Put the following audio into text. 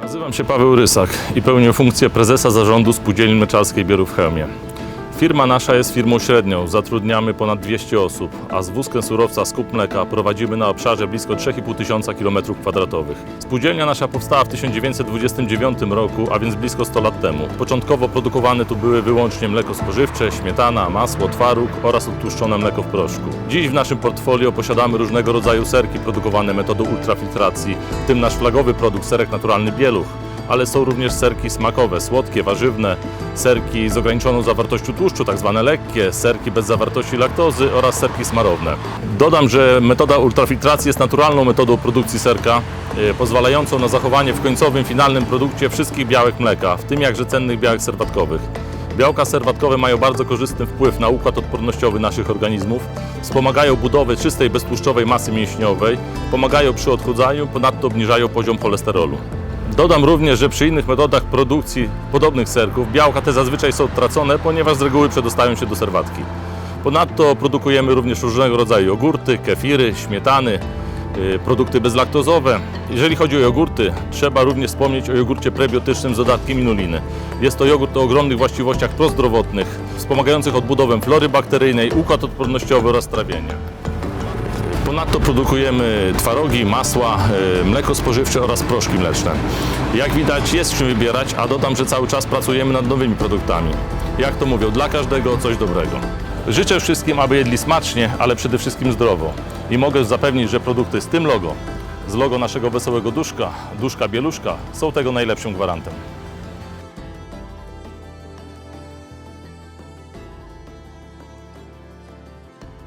Nazywam się Paweł Rysak i pełnię funkcję prezesa zarządu Spółdzielni Mleczarskiej Bierów Chełmie. Firma nasza jest firmą średnią, zatrudniamy ponad 200 osób, a z wózkiem surowca skup mleka prowadzimy na obszarze blisko 3,5 tysiąca km2. Spółdzielnia nasza powstała w 1929 roku, a więc blisko 100 lat temu. Początkowo produkowane tu były wyłącznie mleko spożywcze, śmietana, masło, twaróg oraz odtłuszczone mleko w proszku. Dziś w naszym portfolio posiadamy różnego rodzaju serki produkowane metodą ultrafiltracji, w tym nasz flagowy produkt serek naturalny Bieluch, ale są również serki smakowe, słodkie, warzywne, serki z ograniczoną zawartością tłuszczu, tak zwane lekkie, serki bez zawartości laktozy oraz serki smarowne. Dodam, że metoda ultrafiltracji jest naturalną metodą produkcji serka, e, pozwalającą na zachowanie w końcowym, finalnym produkcie wszystkich białek mleka, w tym jakże cennych białek serwatkowych. Białka serwatkowe mają bardzo korzystny wpływ na układ odpornościowy naszych organizmów, wspomagają budowę czystej, beztłuszczowej masy mięśniowej, pomagają przy odchudzaniu, ponadto obniżają poziom cholesterolu. Dodam również, że przy innych metodach produkcji podobnych serków białka te zazwyczaj są tracone, ponieważ z reguły przedostają się do serwatki. Ponadto produkujemy również różnego rodzaju jogurty, kefiry, śmietany, y, produkty bezlaktozowe. Jeżeli chodzi o jogurty, trzeba również wspomnieć o jogurcie prebiotycznym z dodatkiem inuliny. Jest to jogurt o ogromnych właściwościach prozdrowotnych, wspomagających odbudowę flory bakteryjnej, układ odpornościowy oraz trawienie. Ponadto produkujemy twarogi, masła, y, mleko spożywcze oraz proszki mleczne. Jak widać jest czym wybierać, a dodam, że cały czas pracujemy nad nowymi produktami. Jak to mówią, dla każdego coś dobrego. Życzę wszystkim, aby jedli smacznie, ale przede wszystkim zdrowo. I mogę zapewnić, że produkty z tym logo, z logo naszego wesołego duszka, duszka bieluszka, są tego najlepszym gwarantem.